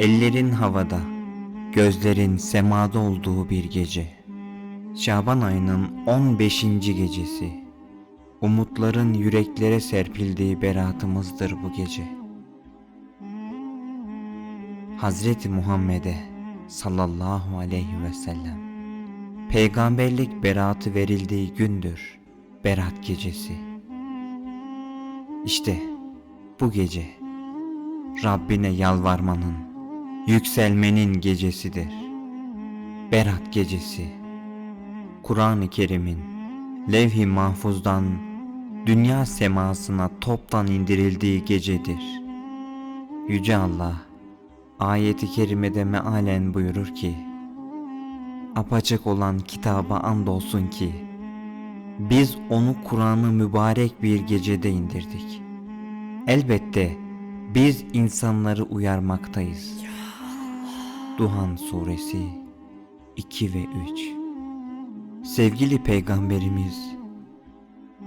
Ellerin havada, gözlerin semada olduğu bir gece. Şaban ayının 15. gecesi. Umutların yüreklere serpildiği beratımızdır bu gece. Hazreti Muhammed'e sallallahu aleyhi ve sellem peygamberlik beratı verildiği gündür berat gecesi. İşte bu gece Rabbine yalvarmanın, yükselmenin gecesidir. Berat gecesi. Kur'an-ı Kerim'in levh-i mahfuzdan dünya semasına toptan indirildiği gecedir. Yüce Allah ayeti kerimede mealen buyurur ki apaçık olan kitaba andolsun ki biz onu Kur'an'ı mübarek bir gecede indirdik. Elbette biz insanları uyarmaktayız. Duhan Suresi 2 ve 3 Sevgili Peygamberimiz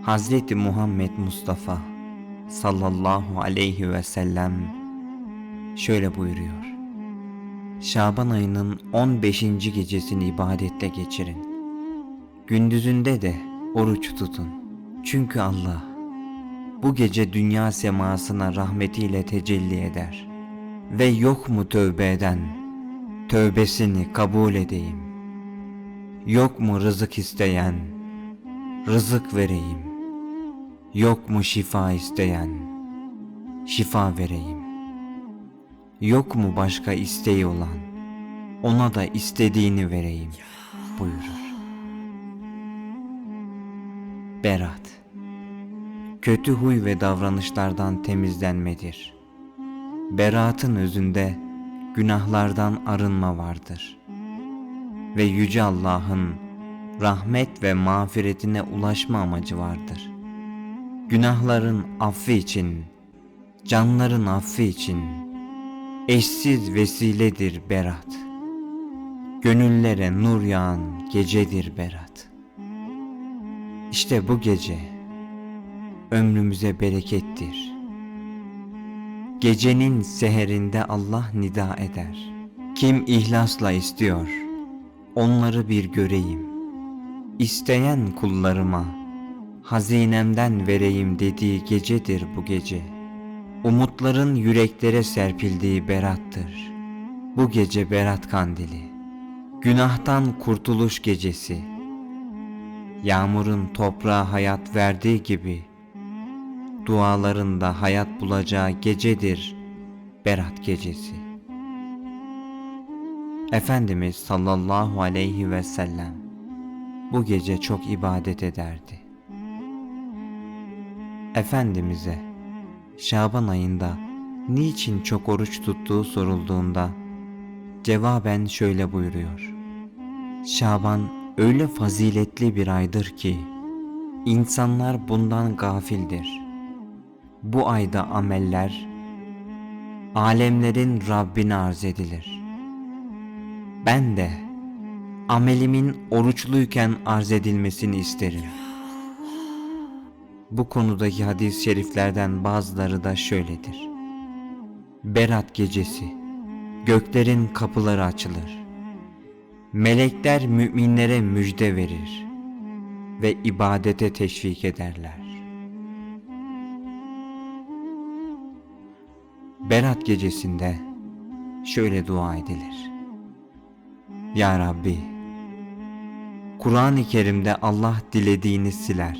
Hazreti Muhammed Mustafa sallallahu aleyhi ve sellem şöyle buyuruyor. Şaban ayının 15. gecesini ibadetle geçirin. Gündüzünde de oruç tutun. Çünkü Allah bu gece dünya semasına rahmetiyle tecelli eder. Ve yok mu tövbe eden, tövbesini kabul edeyim. Yok mu rızık isteyen, rızık vereyim. Yok mu şifa isteyen, şifa vereyim. Yok mu başka isteği olan, ona da istediğini vereyim buyurur. Berat kötü huy ve davranışlardan temizlenmedir. Beratın özünde günahlardan arınma vardır. Ve Yüce Allah'ın rahmet ve mağfiretine ulaşma amacı vardır. Günahların affı için, canların affı için eşsiz vesiledir berat. Gönüllere nur yağan gecedir berat. İşte bu gece ömrümüze berekettir. Gecenin seherinde Allah nida eder. Kim ihlasla istiyor, onları bir göreyim. İsteyen kullarıma, hazinemden vereyim dediği gecedir bu gece. Umutların yüreklere serpildiği berattır. Bu gece berat kandili. Günahtan kurtuluş gecesi. Yağmurun toprağa hayat verdiği gibi dualarında hayat bulacağı gecedir Berat gecesi. Efendimiz sallallahu aleyhi ve sellem bu gece çok ibadet ederdi. Efendimiz'e Şaban ayında niçin çok oruç tuttuğu sorulduğunda cevaben şöyle buyuruyor. Şaban öyle faziletli bir aydır ki insanlar bundan gafildir.'' Bu ayda ameller alemlerin Rabbine arz edilir. Ben de amelimin oruçluyken arz edilmesini isterim. Bu konudaki hadis-i şeriflerden bazıları da şöyledir. Berat gecesi göklerin kapıları açılır. Melekler müminlere müjde verir ve ibadete teşvik ederler. Berat gecesinde şöyle dua edilir. Ya Rabbi, Kur'an-ı Kerim'de Allah dilediğini siler,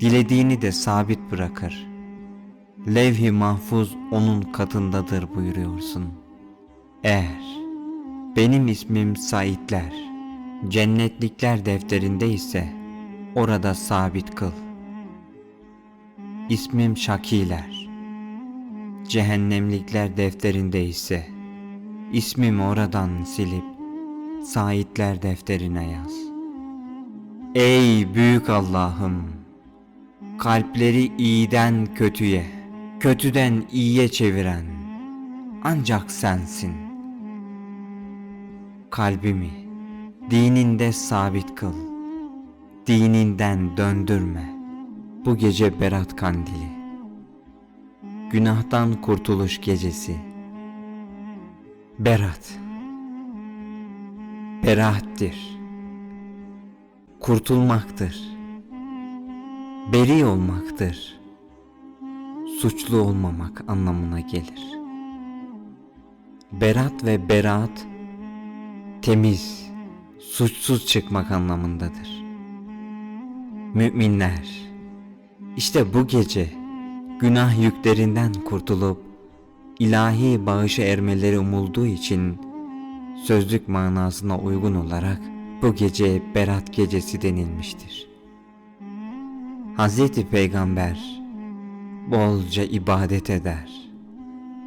dilediğini de sabit bırakır. Levh-i mahfuz onun katındadır buyuruyorsun. Eğer benim ismim Saitler, cennetlikler defterinde ise orada sabit kıl. İsmim Şakiler, cehennemlikler defterinde ise ismimi oradan silip saitler defterine yaz. Ey büyük Allah'ım! Kalpleri iyiden kötüye, kötüden iyiye çeviren ancak sensin. Kalbimi dininde sabit kıl, dininden döndürme bu gece berat kandili. Günahtan kurtuluş gecesi. Berat. Beraattir. Kurtulmaktır. Beri olmaktır. Suçlu olmamak anlamına gelir. Berat ve beraat temiz, suçsuz çıkmak anlamındadır. Müminler işte bu gece günah yüklerinden kurtulup ilahi bağışa ermeleri umulduğu için sözlük manasına uygun olarak bu gece Berat gecesi denilmiştir. Hazreti Peygamber bolca ibadet eder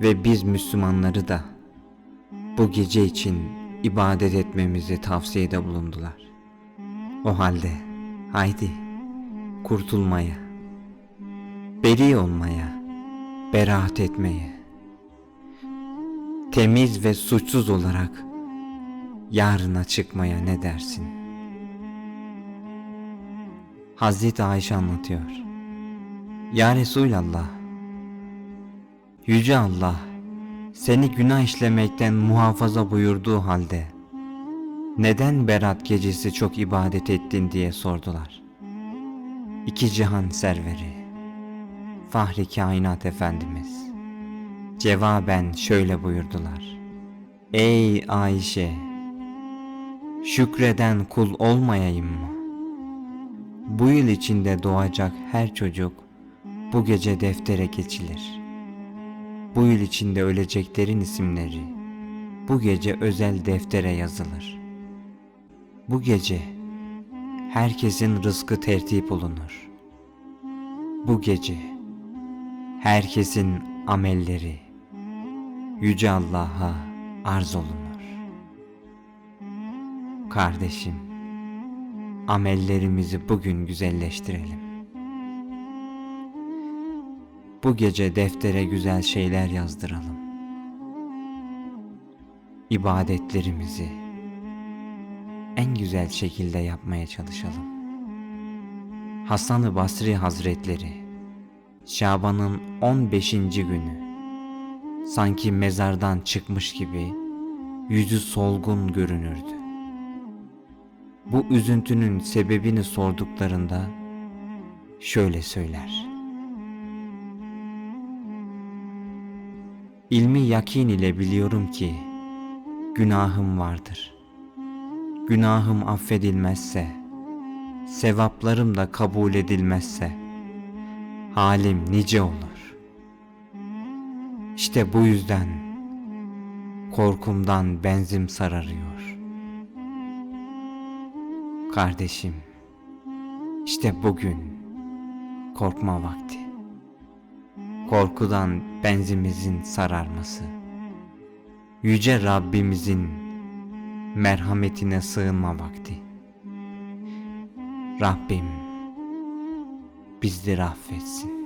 ve biz Müslümanları da bu gece için ibadet etmemizi tavsiyede bulundular. O halde haydi kurtulmaya, beri olmaya, beraat etmeye, temiz ve suçsuz olarak yarına çıkmaya ne dersin? Hazreti Ayşe anlatıyor. Ya Resulallah, Yüce Allah seni günah işlemekten muhafaza buyurduğu halde neden berat gecesi çok ibadet ettin diye sordular. İki cihan serveri, Fahri Kainat Efendimiz cevaben şöyle buyurdular. Ey Ayşe! Şükreden kul olmayayım mı? Bu yıl içinde doğacak her çocuk bu gece deftere geçilir. Bu yıl içinde öleceklerin isimleri bu gece özel deftere yazılır. Bu gece herkesin rızkı tertip olunur. Bu gece herkesin amelleri Yüce Allah'a arz olunur. Kardeşim, amellerimizi bugün güzelleştirelim. Bu gece deftere güzel şeyler yazdıralım. İbadetlerimizi en güzel şekilde yapmaya çalışalım. Hasan-ı Basri Hazretleri Şaban'ın 15. günü sanki mezardan çıkmış gibi yüzü solgun görünürdü. Bu üzüntünün sebebini sorduklarında şöyle söyler. İlmi yakin ile biliyorum ki günahım vardır. Günahım affedilmezse, sevaplarım da kabul edilmezse halim nice olur. İşte bu yüzden korkumdan benzim sararıyor. Kardeşim, işte bugün korkma vakti. Korkudan benzimizin sararması. Yüce Rabbimizin merhametine sığınma vakti. Rabbim bizleri affetsin.